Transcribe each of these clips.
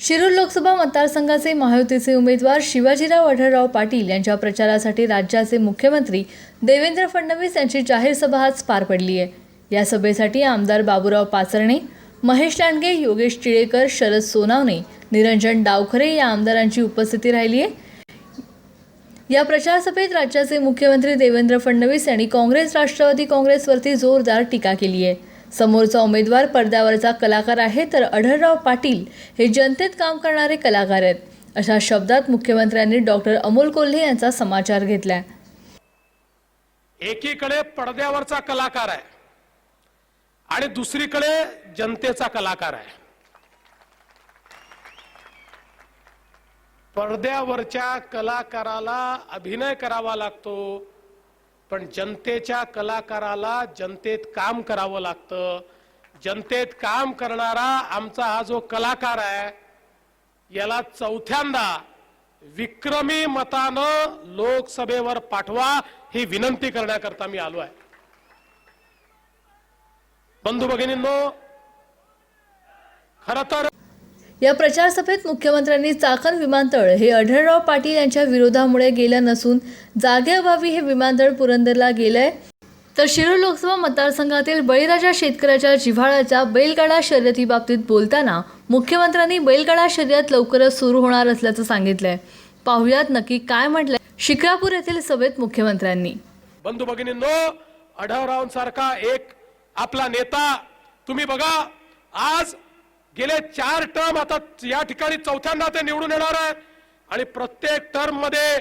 शिरूर लोकसभा मतदारसंघाचे महायुतीचे उमेदवार शिवाजीराव आढळराव पाटील यांच्या प्रचारासाठी राज्याचे मुख्यमंत्री देवेंद्र फडणवीस यांची जाहीर सभा आज पार पडली आहे. या सभेसाठी आमदार बाबूराव पाचरणे महेश लांडगे योगेश टिळेकर शरद सोनावणे निरंजन डावखरे या आमदारांची उपस्थिती राहिली आहे. या प्रचार सभेत राज्याचे मुख्यमंत्री देवेंद्र फडणवीस यांनी काँग्रेस राष्ट्रवादी काँग्रेसवरती जोरदार टीका केली आहे. समोरचा उमेदवार पडद्यावरचा कलाकार आहे तर अढळराव पाटील हे जनतेत काम करणारे कलाकार आहेत. अशा शब्दात मुख्यमंत्र्यांनी डॉक्टर अमोल कोल्हे यांचा समाचार घेतलाय. एकीकडे पडद्यावरचा कलाकार आहे आणि दुसरीकडे जनतेचा कलाकार आहे. पडद्यावरच्या कलाकाराला अभिनय करावा लागतो. पण जनतेच्या कलाकाराला जनतेत काम करावं लागतं. जनतेत काम करणारा आमचा हा जो कलाकार आहे याला चौथ्यांदा विक्रमी मतानं लोकसभेवर पाठवा ही विनंती करण्याकरता मी आलो आहे. बंधू भगिनींनो खर तर या प्रचार सभेत मुख्यमंत्र्यांनी चाकण विमानतळ हे अढळराव पाटील यांच्या विरोधामुळे गेलं नसून जागेअभावी हे विमानतळ पुरंदरला गेलंय. तर शिरूर लोकसभा मतदारसंघातील बळीराजा शेतकऱ्याच्या जिव्हाळ्याच्या बैलगाडा शर्यतीबाबतीत बोलताना मुख्यमंत्र्यांनी बैलगाडा शर्यत लवकरच सुरू होणार असल्याचं सांगितलंय. पाहुयात नक्की काय म्हटलंय शिक्रापूर येथील सभेत मुख्यमंत्र्यांनी. बंधू भगिनींनो अढळरावांसारखा एक आपला नेता तुम्ही बघा आज गेले चार टर्म आता या ठिकाणी चौथ्यांदा ते निवडून येणार आहेत आणि प्रत्येक टर्ममध्ये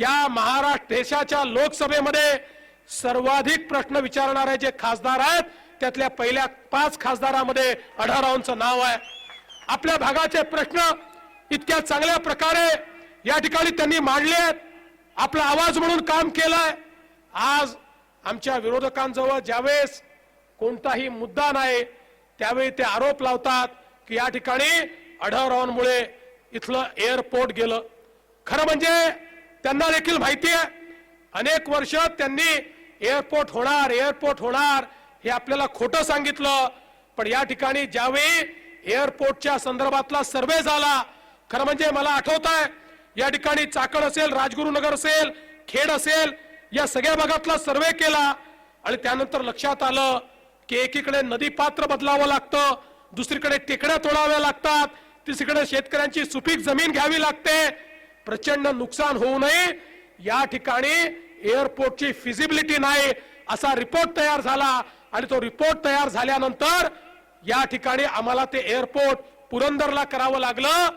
या महाराष्ट्र देशाच्या लोकसभेमध्ये सर्वाधिक प्रश्न विचारणारे जे खासदार आहेत त्यातल्या पहिल्या पाच खासदारामध्ये अढळरावांचं नाव आहे. आपल्या भागाचे प्रश्न इतक्या चांगल्या प्रकारे या ठिकाणी त्यांनी मांडले आहेत. आपला आवाज म्हणून काम केलंय. आज आमच्या विरोधकांजवळ ज्यावेळेस कोणताही मुद्दा नाही त्यावेळी ते आरोप लावतात. की या ठिकाणी अढळरावांमुळे इथलं एअरपोर्ट गेलं. खरं म्हणजे त्यांना देखील माहिती आहे अनेक वर्ष त्यांनी एअरपोर्ट होणार एअरपोर्ट होणार हे आपल्याला खोटं सांगितलं. पण या ठिकाणी ज्यावेळी एअरपोर्टच्या संदर्भातला सर्वे झाला खरं म्हणजे मला आठवत आहे या ठिकाणी चाकण असेल राजगुरुनगर असेल खेड असेल या सगळ्या भागातला सर्वे केला. आणि त्यानंतर लक्षात आलं की एकीकडे नदी पात्र बदलावं लागतं दुसरीकडे टेकड्या तोडाव्या लागतात. तिसरीकडे शेतकऱ्यांची सुपीक जमीन घ्यावी लागते. प्रचंड नुकसान होऊ नये. या ठिकाणी एअरपोर्टची फिजिबिलिटी नाही असा रिपोर्ट तयार झाला आणि तो रिपोर्ट तयार झाल्यानंतर या ठिकाणी आम्हाला ते एअरपोर्ट पुरंदरला करावं लागलं.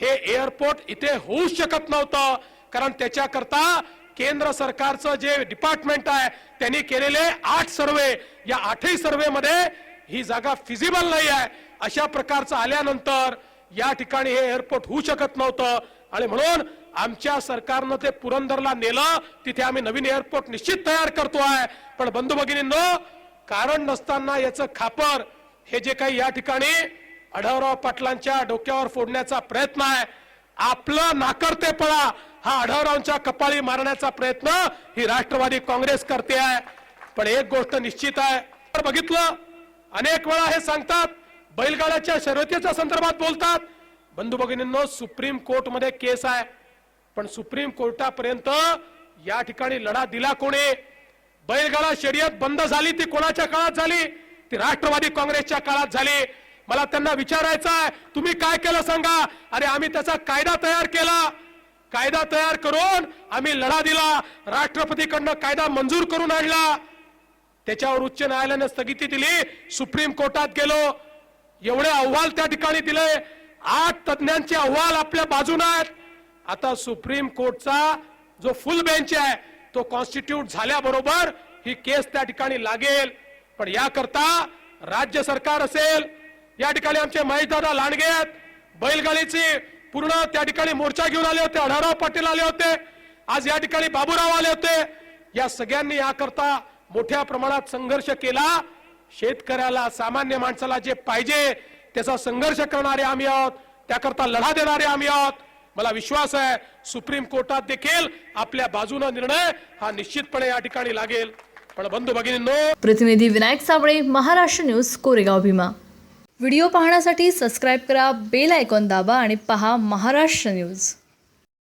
हे एअरपोर्ट इथे होऊच शकत नव्हतं. कारण त्याच्याकरता केंद्र सरकारचं जे डिपार्टमेंट आहे त्यांनी केलेले आठ सर्वे या आठही सर्वे मध्ये ही जागा फिजिबल नाही आहे. अशा प्रकारचं आल्यानंतर या ठिकाणी हे एअरपोर्ट होऊ शकत नव्हतं. आणि म्हणून आमच्या सरकारनं ते पुरंदरला नेलं. तिथे आम्ही नवीन एअरपोर्ट निश्चित तयार करतो आहे. पण बंधू भगिनींनो कारण नसताना याचं खापर हे जे काही या ठिकाणी आढळराव पाटलांच्या डोक्यावर फोडण्याचा प्रयत्न आहे. आपलं नाकर्तेपणा हा आढळरावांच्या कपाळी मारण्याचा प्रयत्न ही राष्ट्रवादी काँग्रेस करते आहे. पण एक गोष्ट निश्चित आहे. तर बघितलं अनेक वेळा हे सांगतात बैलगाड्याच्या शर्यतीच्या संदर्भात बोलतात. बंधू भगिनींनो सुप्रीम कोर्टमध्ये केस आहे. पण सुप्रीम कोर्टापर्यंत या ठिकाणी लढा दिला कोणी? बैलगाडा शर्यत बंद झाली ती कोणाच्या काळात झाली? ती राष्ट्रवादी काँग्रेसच्या काळात झाली. मला त्यांना विचारायचं आहे तुम्ही काय केलं सांगा? अरे आम्ही त्याचा कायदा तयार केला. कायदा तयार करून आम्ही लढा दिला. राष्ट्रपतीकडनं कायदा मंजूर करून आणला. त्याच्यावर उच्च न्यायालयानं स्थगिती दिली. सुप्रीम कोर्टात गेलो. एवढे अहवाल त्या ठिकाणी दिले. आठ तज्ञांचे अहवाल आपल्या बाजूने आहेत. आता सुप्रीम कोर्टचा जो फुल बेंच आहे तो कॉन्स्टिट्यूट झाल्याबरोबर ही केस त्या ठिकाणी लागेल. पण याकरता राज्य सरकार असेल या ठिकाणी आमचे महेशदादा लांडगे आहेत. बैलगाडीचे पूर्ण त्या ठिकाणी मोर्चा घेऊन आले होते अढाराव पाटील आले होते. आज या ठिकाणी बाबूराव आले होते. या सगळ्यांनी याकरता मोठ्या प्रमाणात संघर्ष केला. शेतकऱ्याला सामान्य माणसाला जे पाहिजे त्याचा संघर्ष करणारे आम्ही आहोत. त्याकरता लढा देणारे आम्ही आहोत. मला विश्वास आहे सुप्रीम कोर्टात देखील आपल्या बाजूने निर्णय हा निश्चितपणे या ठिकाणी लागेल. पण बंधू भगिनींनो प्रतिनिधी विनायक साबळे महाराष्ट्र न्यूज कोरेगाव भीमा. व्हिडिओ पाहण्यासाठी सबस्क्राईब करा बेल आयकॉन दाबा आणि पहा महाराष्ट्र न्यूज.